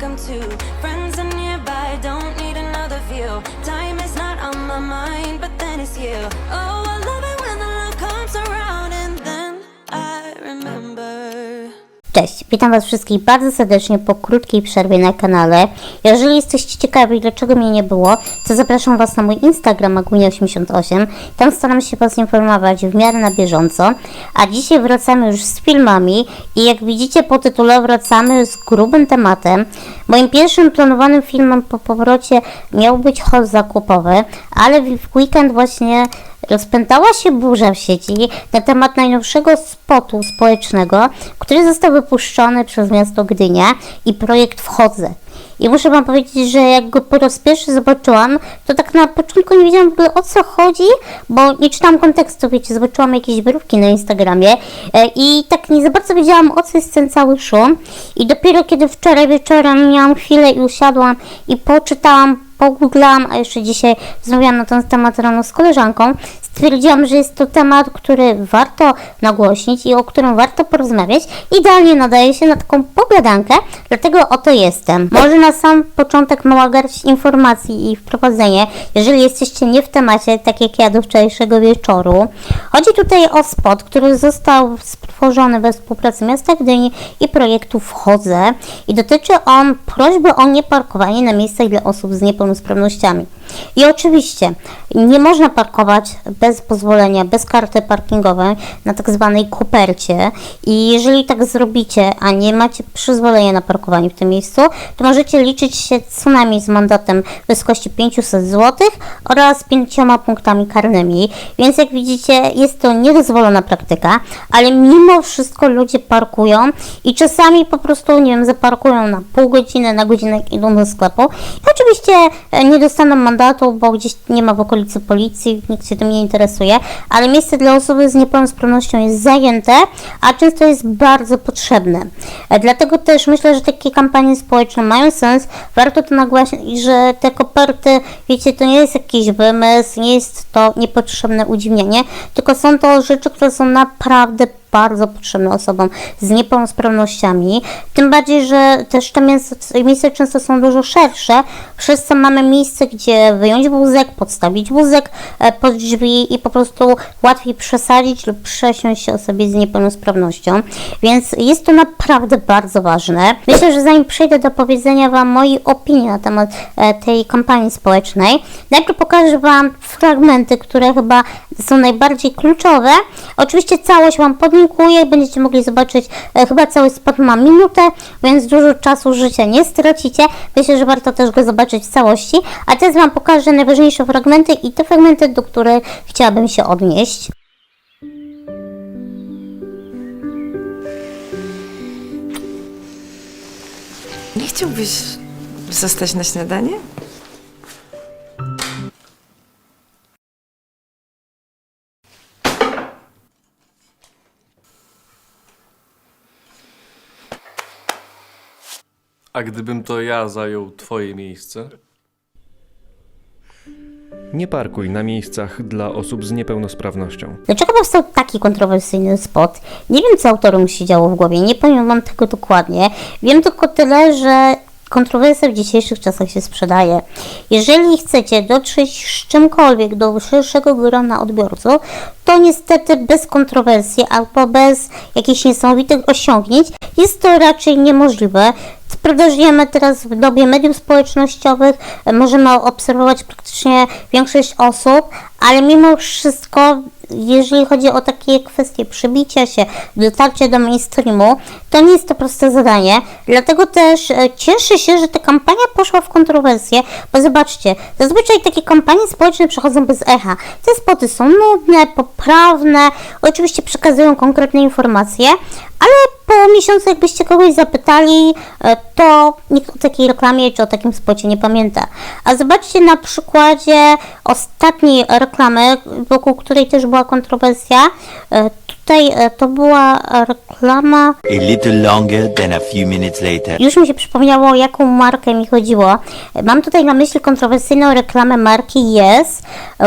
welcome to. Friends are nearby, don't need another view. Time is not on my mind, but then it's you. Oh, I love it Cześć, witam Was wszystkich bardzo serdecznie po krótkiej przerwie na kanale. Jeżeli jesteście ciekawi, dlaczego mnie nie było, to zapraszam Was na mój Instagram Agunia88. Tam staram się Was informować w miarę na bieżąco. A dzisiaj wracamy już z filmami i jak widzicie po tytule wracamy z grubym tematem. Moim pierwszym planowanym filmem po powrocie miał być hol zakupowy, ale w weekend właśnie Rozpętała się burza w sieci na temat najnowszego spotu społecznego, który został wypuszczony przez miasto Gdynia i projekt Wchodzę. I muszę Wam powiedzieć, że jak go po raz pierwszy zobaczyłam, to tak na początku nie wiedziałam w ogóle o co chodzi, bo nie czytałam kontekstu, wiecie, zobaczyłam jakieś wyrywki na Instagramie e, i tak nie za bardzo wiedziałam o co jest ten cały szum. I dopiero kiedy wczoraj wieczorem miałam chwilę i usiadłam i poczytałam pogooglałam, a jeszcze dzisiaj rozmawiałam na ten temat rano z koleżanką, stwierdziłam, że jest to temat, który warto nagłośnić i o którym warto porozmawiać. Idealnie nadaje się na taką pogadankę, dlatego oto jestem. Może na sam początek mała garść informacji i wprowadzenie, jeżeli jesteście nie w temacie, tak jak ja do wczorajszego wieczoru. Chodzi tutaj o spot, który został stworzony we współpracy miasta Gdyni i projektu Wchodzę i dotyczy on prośby o nieparkowanie na miejscach dla osób z niepełnosprawnościami. I oczywiście nie można parkować bez pozwolenia, bez karty parkingowej na tak zwanej kopercie. I jeżeli tak zrobicie, a nie macie przyzwolenia na parkowanie w tym miejscu, to możecie liczyć się co najmniej z mandatem w wysokości 500 zł oraz pięcioma punktami karnymi. Więc jak widzicie, jest to niedozwolona praktyka, ale mimo wszystko ludzie parkują i czasami po prostu, nie wiem, zaparkują na pół godziny, na godzinę idą do sklepu. I oczywiście e, nie dostaną mandatu, bo gdzieś nie ma w okolicy policji, nikt się tym nie interesuje, ale miejsce dla osoby z niepełnosprawnością jest zajęte, a często jest bardzo potrzebne. E, Dlatego też myślę, że takie kampanie społeczne mają sens. Warto to nagłaśniać, że te koperty, wiecie, to nie jest jakiś wymysł, nie jest to niepotrzebne udziwnienie, tylko są to rzeczy, które są naprawdę bardzo potrzebne osobom z niepełnosprawnościami. Tym bardziej, że też te miejsca, często są dużo szersze. Wszyscy mamy miejsce, gdzie wyjąć wózek, podstawić wózek e, pod drzwi i po prostu łatwiej przesadzić lub przesiąść się osobie z niepełnosprawnością. Więc jest to naprawdę bardzo ważne. Myślę, że zanim przejdę do powiedzenia Wam mojej opinii na temat e, tej kampanii społecznej, najpierw pokażę Wam fragmenty, które chyba są najbardziej kluczowe. Oczywiście całość Wam podlinkuję, będziecie mogli zobaczyć, e, chyba cały spot ma minutę, więc dużo czasu życia nie stracicie. Myślę, że warto też go zobaczyć w całości. A teraz Wam pokażę najważniejsze fragmenty i te fragmenty, do których chciałabym się odnieść. Nie chciałbyś zostać na śniadanie? A gdybym to ja zajął twoje miejsce? Nie parkuj na miejscach dla osób z niepełnosprawnością. Dlaczego powstał taki kontrowersyjny spot? Nie wiem, co autorom się działo w głowie, nie powiem Wam tego dokładnie. Wiem tylko tyle, że kontrowersja w dzisiejszych czasach się sprzedaje. Jeżeli chcecie dotrzeć z czymkolwiek do szerszego grona odbiorców, to niestety bez kontrowersji albo bez jakichś niesamowitych osiągnięć jest to raczej niemożliwe. Prawda żyjemy teraz w dobie mediów społecznościowych, możemy obserwować praktycznie większość osób, ale mimo wszystko, jeżeli chodzi o takie kwestie przebicia się, dotarcia do mainstreamu, to nie jest to proste zadanie. Dlatego też e, cieszę się, że ta kampania poszła w kontrowersję, bo zobaczcie, zazwyczaj takie kampanie społeczne przechodzą bez echa. Te spoty są nudne, poprawne, oczywiście przekazują konkretne informacje, ale miesiącu, jakbyście kogoś zapytali, e, to nikt o takiej reklamie czy o takim spocie nie pamięta. A zobaczcie na przykładzie ostatniej reklamy, wokół której też była kontrowersja. E, Tutaj e, to była reklama A little longer than a few minutes later. już mi się przypomniało, o jaką markę mi chodziło. Mam tutaj na myśli kontrowersyjną reklamę marki Yes,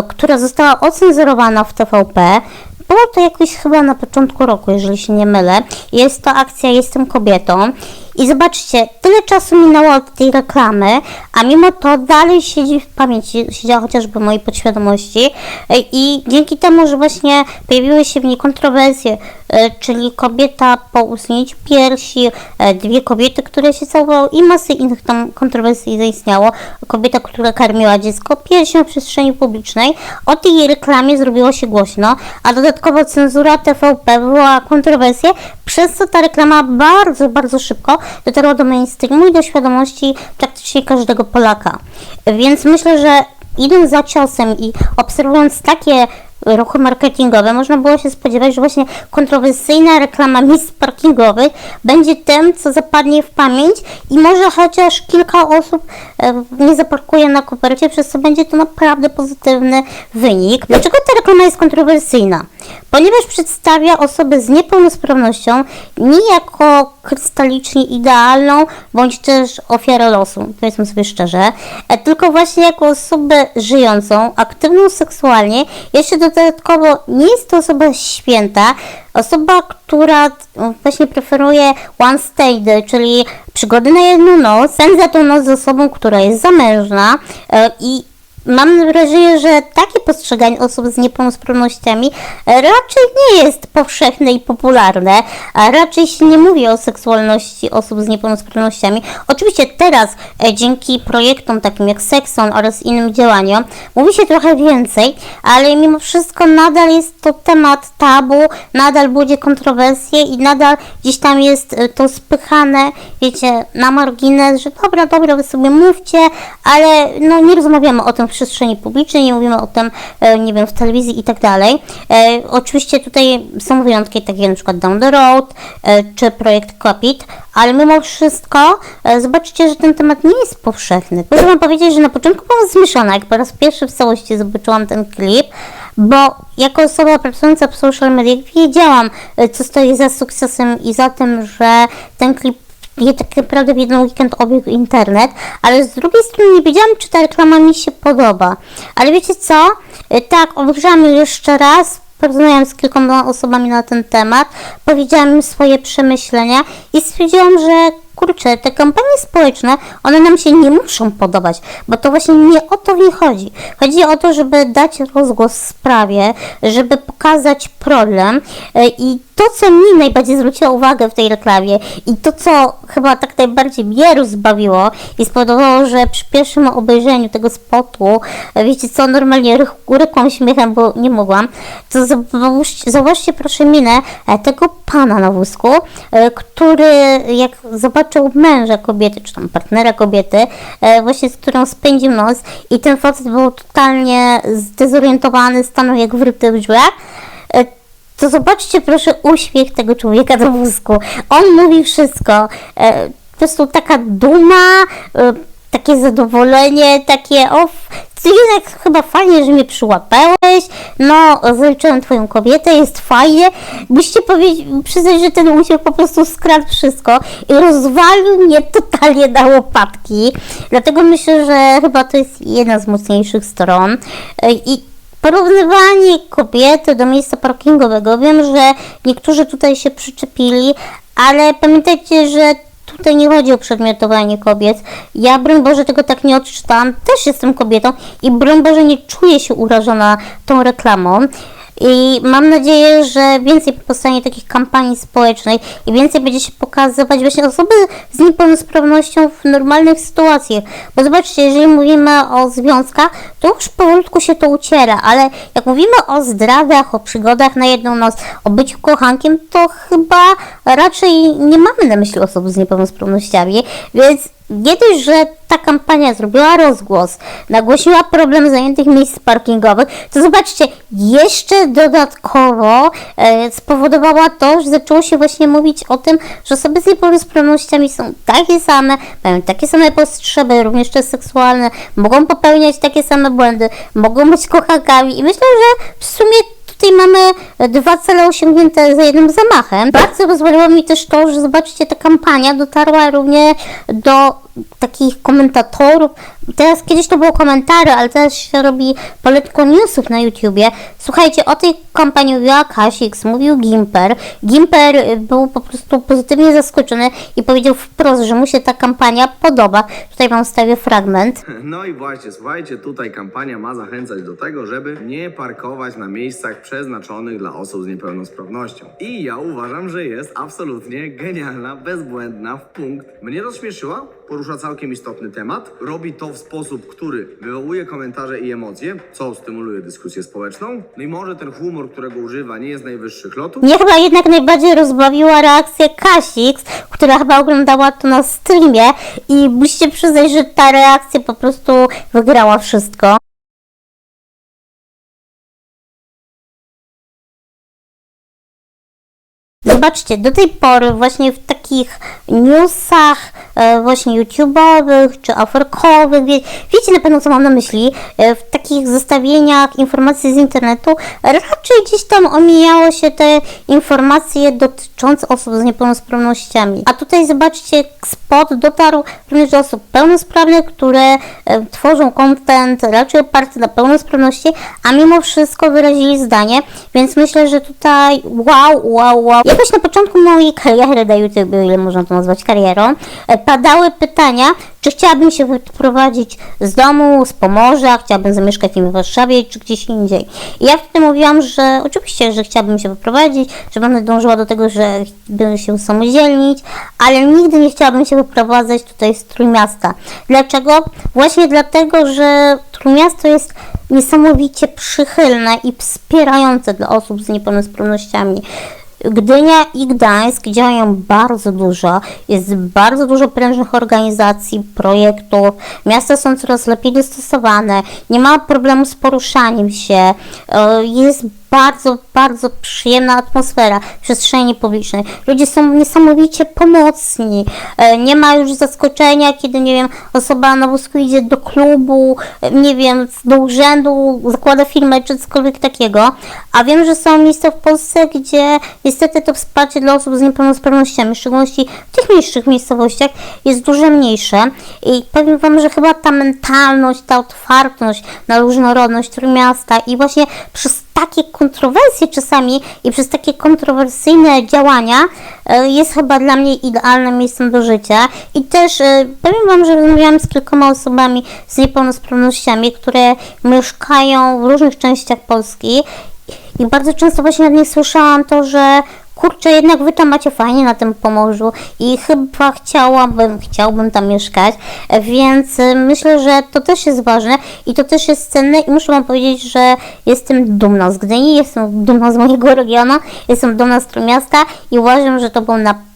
która została ocenzurowana w TVP. Było to jakoś chyba na początku roku, jeżeli się nie mylę. Jest to akcja Jestem kobietą. I zobaczcie, tyle czasu minęło od tej reklamy, a mimo to dalej siedzi w pamięci, siedziała chociażby w mojej podświadomości e, i dzięki temu, że właśnie pojawiły się w niej kontrowersje, e, czyli kobieta po usunięciu piersi, e, dwie kobiety, które się całowały i masy innych tam kontrowersji zaistniało. Kobieta, która karmiła dziecko piersią w przestrzeni publicznej. O tej reklamie zrobiło się głośno, a dodatkowo cenzura TVP wywołała kontrowersje, przez co ta reklama bardzo, bardzo szybko dotarła do mainstreamu i do świadomości praktycznie każdego Polaka. Więc myślę, że idąc za ciosem i obserwując takie ruchy marketingowe, można było się spodziewać, że właśnie kontrowersyjna reklama miejsc parkingowych będzie tym, co zapadnie w pamięć i może chociaż kilka osób e, nie zaparkuje na kopercie, przez co będzie to naprawdę pozytywny wynik. Dlaczego ta reklama jest kontrowersyjna? Ponieważ przedstawia osobę z niepełnosprawnością nie jako krystalicznie idealną, bądź też ofiarę losu, powiedzmy sobie szczerze, e, tylko właśnie jako osobę żyjącą, aktywną seksualnie, jeszcze dodatkowo nie jest to osoba święta, osoba, która mm, właśnie preferuje one stay, czyli przygody na jedną noc, spędza tą noc z osobą, która jest zamężna e, i Mam wrażenie, że takie postrzeganie osób z niepełnosprawnościami e, raczej nie jest powszechne i popularne, a raczej się nie mówi o seksualności osób z niepełnosprawnościami. Oczywiście teraz e, dzięki projektom takim jak Sexon oraz innym działaniom mówi się trochę więcej, ale mimo wszystko nadal jest to temat tabu, nadal budzi kontrowersje i nadal gdzieś tam jest e, to spychane, wiecie, na margines, że dobra, dobra, wy sobie mówcie, ale no nie rozmawiamy o tym przestrzeni publicznej, nie mówimy o tym, e, nie wiem, w telewizji i tak dalej. E, Oczywiście tutaj są wyjątki, takie jak na przykład Down the Road, e, czy projekt Copit, ale mimo wszystko zobaczcie, że ten temat nie jest powszechny. Muszę wam powiedzieć, że na początku byłam zmieszana, jak po raz pierwszy w całości zobaczyłam ten klip, bo jako osoba pracująca w social mediach wiedziałam, co stoi za sukcesem i za tym, że ten klip je tak naprawdę w jeden weekend obiegł internet, ale z drugiej strony nie wiedziałam, czy ta reklama mi się podoba. Ale wiecie co? E, Tak, obejrzałam jeszcze raz, porozmawiałam z kilkoma osobami na ten temat, powiedziałam im swoje przemyślenia i stwierdziłam, że kurczę, te kampanie społeczne, one nam się nie muszą podobać, bo to właśnie nie o to niej chodzi. Chodzi o to, żeby dać rozgłos sprawie, żeby pokazać problem e, i to, co mi najbardziej zwróciło uwagę w tej reklamie i to, co chyba tak najbardziej mnie rozbawiło i spowodowało, że przy pierwszym obejrzeniu tego spotu, e, wiecie co, normalnie rykłam śmiechem, bo nie mogłam, to zauważcie, zauważcie proszę minę e, tego pana na wózku, który jak zobaczył męża kobiety, czy tam partnera kobiety, e, właśnie z którą spędził noc i ten facet był totalnie zdezorientowany, stanął jak wryty w drzwiach, e, to zobaczcie proszę uśmiech tego człowieka na wózku. On mówi wszystko. E, po prostu taka duma, takie zadowolenie, takie o, ty jednak chyba fajnie, że mnie przyłapałeś, no, zaliczyłem twoją kobietę, jest fajnie. Powiedzieć, przyznać, że ten uśmiech po prostu skradł wszystko i rozwalił mnie totalnie na łopatki. Dlatego myślę, że chyba to jest jedna z mocniejszych stron. I Porównywanie kobiety do miejsca parkingowego. Wiem, że niektórzy tutaj się przyczepili, ale pamiętajcie, że tutaj nie chodzi o przedmiotowanie kobiet. Ja, broń Boże, tego tak nie odczytałam. Też jestem kobietą i broń Boże nie czuję się urażona tą reklamą. I mam nadzieję, że więcej powstanie takich kampanii społecznych i więcej będzie się pokazywać właśnie osoby z niepełnosprawnością w normalnych sytuacjach. Bo zobaczcie, jeżeli mówimy o związkach, to już powolutku się to uciera, ale jak mówimy o zdrawiach, o przygodach na jedną noc, o byciu kochankiem, to chyba raczej nie mamy na myśli osób z niepełnosprawnościami, więc nie dość, że ta kampania zrobiła rozgłos, nagłosiła problem zajętych miejsc parkingowych, to zobaczcie, jeszcze dodatkowo e, spowodowała to, że zaczęło się właśnie mówić o tym, że osoby z niepełnosprawnościami są takie same, mają takie same potrzeby, również też seksualne, mogą popełniać takie same błędy, mogą być kochankami i myślę, że w sumie Tutaj mamy dwa cele osiągnięte za jednym zamachem. Bardzo rozwaliło mi też to, że zobaczcie, ta kampania dotarła również do takich komentatorów. Teraz kiedyś to było komentary, ale teraz się robi poletko newsów na YouTubie. Słuchajcie, o tej kampanii mówiła Kasix, mówił Gimper. Gimper y, był po prostu pozytywnie zaskoczony i powiedział wprost, że mu się ta kampania podoba. Tutaj wam wstawię fragment. No i właśnie, słuchajcie, tutaj kampania ma zachęcać do tego, żeby nie parkować na miejscach przeznaczonych dla osób z niepełnosprawnością. I ja uważam, że jest absolutnie genialna, bezbłędna w punkt. Mnie rozśmieszyła, porusza całkiem istotny temat, robi to w sposób, który wywołuje komentarze i emocje, co stymuluje dyskusję społeczną. No i może ten humor, którego używa, nie jest najwyższych lotów, Mnie chyba jednak najbardziej rozbawiła reakcja Kasix, która chyba oglądała to na streamie i musicie przyznać, że ta reakcja po prostu wygrała wszystko. Zobaczcie, do tej pory właśnie w takich newsach właśnie YouTube'owych czy aferkowych, wie, wiecie na pewno co mam na myśli, e, w takich zestawieniach informacji z internetu raczej gdzieś tam omijało się te informacje dotyczące osób z niepełnosprawnościami. A tutaj zobaczcie, spot dotarł również do osób pełnosprawnych, które e, tworzą content raczej oparty na pełnosprawności, a mimo wszystko wyrazili zdanie, więc myślę, że tutaj wow, wow, wow. Jakoś na początku mojej kariery na YouTube, ile można to nazwać karierą, e, padały pytania, czy chciałabym się wyprowadzić z domu, z Pomorza, chciałabym zamieszkać w Warszawie, czy gdzieś indziej. I ja wtedy mówiłam, że oczywiście, że chciałabym się wyprowadzić, że będę dążyła do tego, że będę się usamodzielnić, ale nigdy nie chciałabym się wyprowadzać tutaj z Trójmiasta. Dlaczego? Właśnie dlatego, że Trójmiasto jest niesamowicie przychylne i wspierające dla osób z niepełnosprawnościami. Gdynia i Gdańsk działają bardzo dużo, jest bardzo dużo prężnych organizacji, projektów, miasta są coraz lepiej dostosowane, nie ma problemu z poruszaniem się, jest bardzo, bardzo przyjemna atmosfera w przestrzeni publicznej. Ludzie są niesamowicie pomocni. E, Nie ma już zaskoczenia, kiedy, nie wiem, osoba na wózku idzie do klubu, e, nie wiem, do urzędu, zakłada firmę czy cokolwiek takiego. A wiem, że są miejsca w Polsce, gdzie niestety to wsparcie dla osób z niepełnosprawnościami, w szczególności w tych mniejszych miejscowościach, jest dużo mniejsze. I powiem Wam, że chyba ta mentalność, ta otwartość na różnorodność miasta i właśnie przez takie kontrowersje czasami i przez takie kontrowersyjne działania e, jest chyba dla mnie idealnym miejscem do życia. I też e, powiem Wam, że rozmawiałam z kilkoma osobami z niepełnosprawnościami, które mieszkają w różnych częściach Polski i bardzo często właśnie od nich słyszałam to, że kurczę, jednak wy tam macie fajnie na tym Pomorzu i chyba chciałabym, chciałbym tam mieszkać, więc y, myślę, że to też jest ważne i to też jest cenne i muszę wam powiedzieć, że jestem dumna z Gdyni, jestem dumna z mojego regionu, jestem dumna z miasta i uważam, że to był naprawdę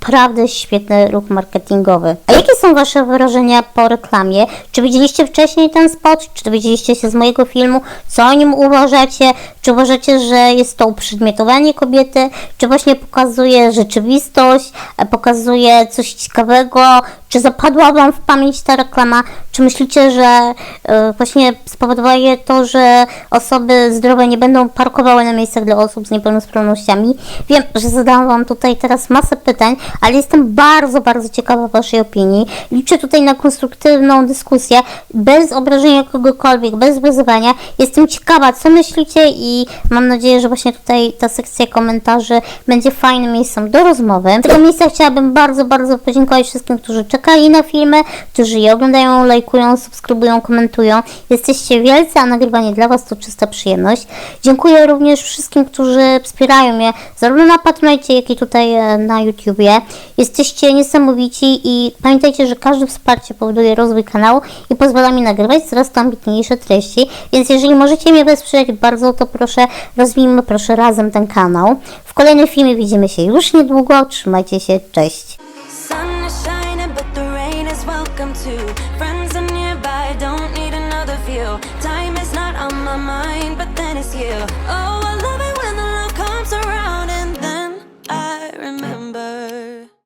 świetny ruch marketingowy. A jakie są wasze wrażenia po reklamie? Czy widzieliście wcześniej ten spot? Czy dowiedzieliście się z mojego filmu? Co o nim uważacie? Czy uważacie, że jest to uprzedmiotowanie kobiety? Czy właśnie pokazuje rzeczywistość? e, Pokazuje coś ciekawego? Czy zapadła wam w pamięć ta reklama? Czy myślicie, że e, właśnie spowoduje to, że osoby zdrowe nie będą parkowały na miejscach dla osób z niepełnosprawnościami? Wiem, że zadałam wam tutaj teraz masę pytań, ale jestem bardzo, bardzo ciekawa waszej opinii. Liczę tutaj na konstruktywną dyskusję, bez obrażenia kogokolwiek, bez wyzywania. Jestem ciekawa, co myślicie i mam nadzieję, że właśnie tutaj ta sekcja komentarzy będzie fajnym miejscem do rozmowy. W tego miejsca chciałabym bardzo, bardzo podziękować wszystkim, którzy czekali na filmy, którzy je oglądają, lajkują, subskrybują, komentują. Jesteście wielcy, a nagrywanie dla Was to czysta przyjemność. Dziękuję również wszystkim, którzy wspierają mnie zarówno na Patronite, jak i tutaj e, na YouTubie. Jesteście niesamowici i pamiętajcie, że każde wsparcie powoduje rozwój kanału i pozwala mi nagrywać coraz to ambitniejsze treści, więc jeżeli możecie mnie wesprzeć, bardzo to proszę, rozwijmy proszę razem ten kanał. W kolejnym filmie widzimy się już niedługo, trzymajcie się, cześć!